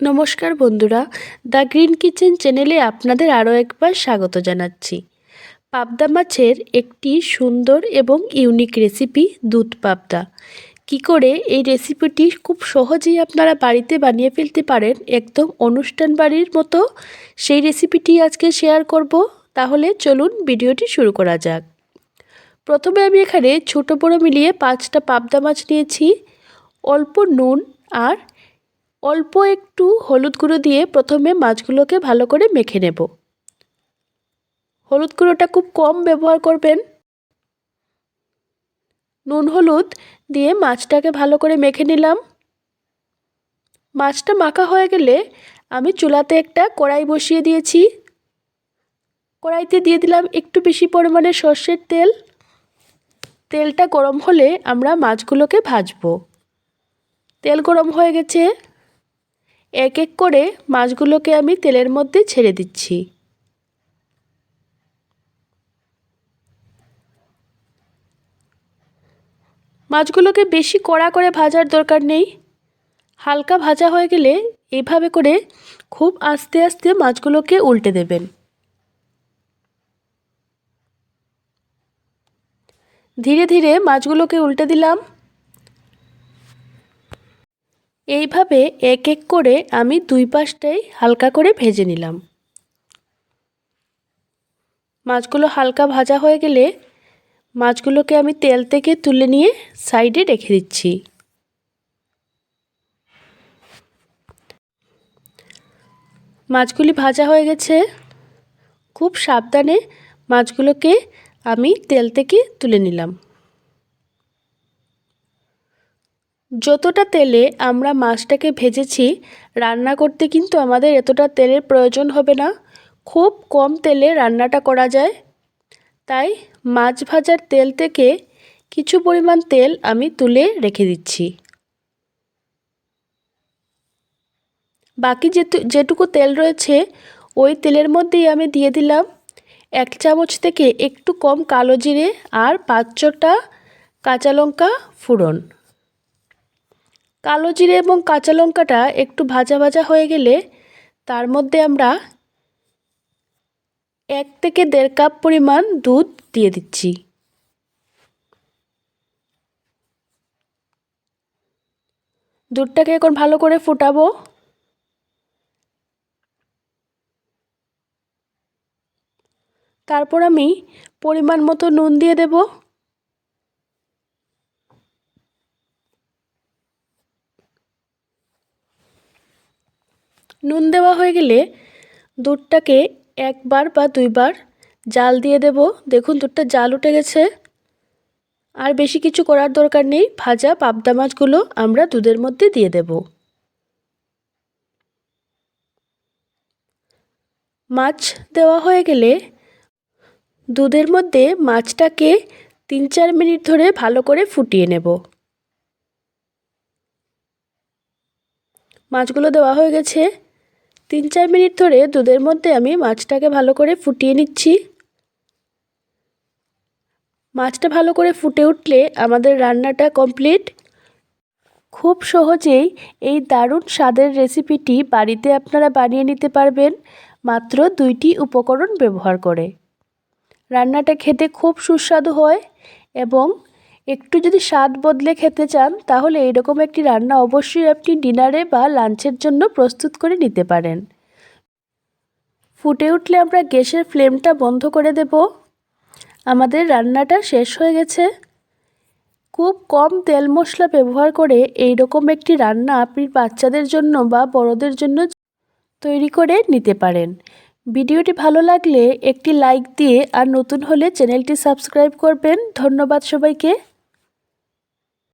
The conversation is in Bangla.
নমস্কার বন্ধুরা, দ্য গ্রিন কিচেন চ্যানেলে আপনাদের আরও একবার স্বাগত জানাচ্ছি। পাবদা মাছের একটি সুন্দর এবং ইউনিক রেসিপি দুধ পাবদা। কি করে এই রেসিপিটি খুব সহজেই আপনারা বাড়িতে বানিয়ে ফেলতে পারেন, একদম অনুষ্ঠান বাড়ির মতো, সেই রেসিপিটি আজকে শেয়ার করব। তাহলে চলুন ভিডিওটি শুরু করা যাক। প্রথমে আমি এখানে ছোটো বড়ো মিলিয়ে পাঁচটা পাবদা মাছ নিয়েছি, অল্প নুন আর অল্প একটু হলুদ গুঁড়ো দিয়ে প্রথমে মাছগুলোকে ভালো করে মেখে নেব। হলুদ গুঁড়োটা খুব কম ব্যবহার করবেন। নুন হলুদ দিয়ে মাছটাকে ভালো করে মেখে নিলাম। মাছটা মাখা হয়ে গেলে আমি চুলাতে একটা কড়াই বসিয়ে দিয়েছি। কড়াইতে দিয়ে দিলাম একটু বেশি পরিমাণে সর্ষের তেল। তেলটা গরম হলে আমরা মাছগুলোকে ভাজবো। তেল গরম হয়ে গেছে। এক এক করে মাছগুলোকে আমি তেলের মধ্যে ছেড়ে দিচ্ছি। মাছগুলোকে বেশি কড়া করে ভাজার দরকার নেই। হালকা ভাজা হয়ে গেলে এইভাবে করে খুব আস্তে আস্তে মাছগুলোকে উল্টে দেবেন। ধীরে ধীরে মাছগুলোকে উল্টে দিলাম। এইভাবে এক এক করে আমি দুই পাশটাই হালকা করে ভেজে নিলাম। মাছগুলো হালকা ভাজা হয়ে গেলে মাছগুলোকে আমি তেল থেকে তুলে নিয়ে সাইডে রেখে দিচ্ছি। মাছগুলি ভাজা হয়ে গেছে। খুব সাবধানে মাছগুলোকে আমি তেল থেকে তুলে নিলাম। যতটা তেলে আমরা মাছটাকে ভেজেছি, রান্না করতে কিন্তু আমাদের এতটা তেলের প্রয়োজন হবে না। খুব কম তেলে রান্নাটা করা যায়। তাই মাছ ভাজার তেল থেকে কিছু পরিমাণ তেল আমি তুলে রেখে দিচ্ছি। বাকি যেটু যেটুকু তেল রয়েছে, ওই তেলের মধ্যেই আমি দিয়ে দিলাম এক চামচ থেকে একটু কম কালো জিরে আর পাঁচ ছটা কাঁচা লঙ্কা ফোড়ন। কালো জিরে এবং কাঁচা লঙ্কাটা একটু ভাজা ভাজা হয়ে গেলে তার মধ্যে আমরা এক থেকে দেড় কাপ পরিমাণ দুধ দিয়ে দিচ্ছি। দুধটাকে এখন ভালো করে ফুটাবো। তারপর আমি পরিমাণ মতো নুন দিয়ে দেব। নুন দেওয়া হয়ে গেলে দুধটাকে একবার বা দুইবার জাল দিয়ে দেব। দেখুন, দুধটা জাল উঠে গেছে। আর বেশি কিছু করার দরকার নেই। ভাজা পাবদা মাছগুলো আমরা দুধের মধ্যে দিয়ে দেব। মাছ দেওয়া হয়ে গেলে দুধের মধ্যে মাছটাকে তিন চার মিনিট ধরে ভালো করে ফুটিয়ে নেব। মাছগুলো দেওয়া হয়ে গেছে। তিন চার মিনিট ধরে দুধের মধ্যে আমি মাছটাকে ভালো করে ফুটিয়ে নিচ্ছি। মাছটা ভালো করে ফুটে উঠলে আমাদের রান্নাটা কমপ্লিট। খুব সহজেই এই দারুণ স্বাদের রেসিপিটি বাড়িতে আপনারা বানিয়ে নিতে পারবেন মাত্র দুইটি উপকরণ ব্যবহার করে। রান্নাটা খেতে খুব সুস্বাদু হয় এবং একটু যদি স্বাদ বদলে খেতে চান, তাহলে এরকম একটি রান্না অবশ্যই আপনি ডিনারে বা লাঞ্চের জন্য প্রস্তুত করে নিতে পারেন। ফুটে উঠলে আমরা গ্যাসের ফ্লেমটা বন্ধ করে দেব। আমাদের রান্নাটা শেষ হয়ে গেছে। খুব কম তেল মশলা ব্যবহার করে এই রকম একটি রান্না আপনি বাচ্চাদের জন্য বা বড়দের জন্য তৈরি করে নিতে পারেন। ভিডিওটি ভালো লাগলে একটি লাইক দিয়ে আর নতুন হলে চ্যানেলটি সাবস্ক্রাইব করবেন। ধন্যবাদ সবাইকে।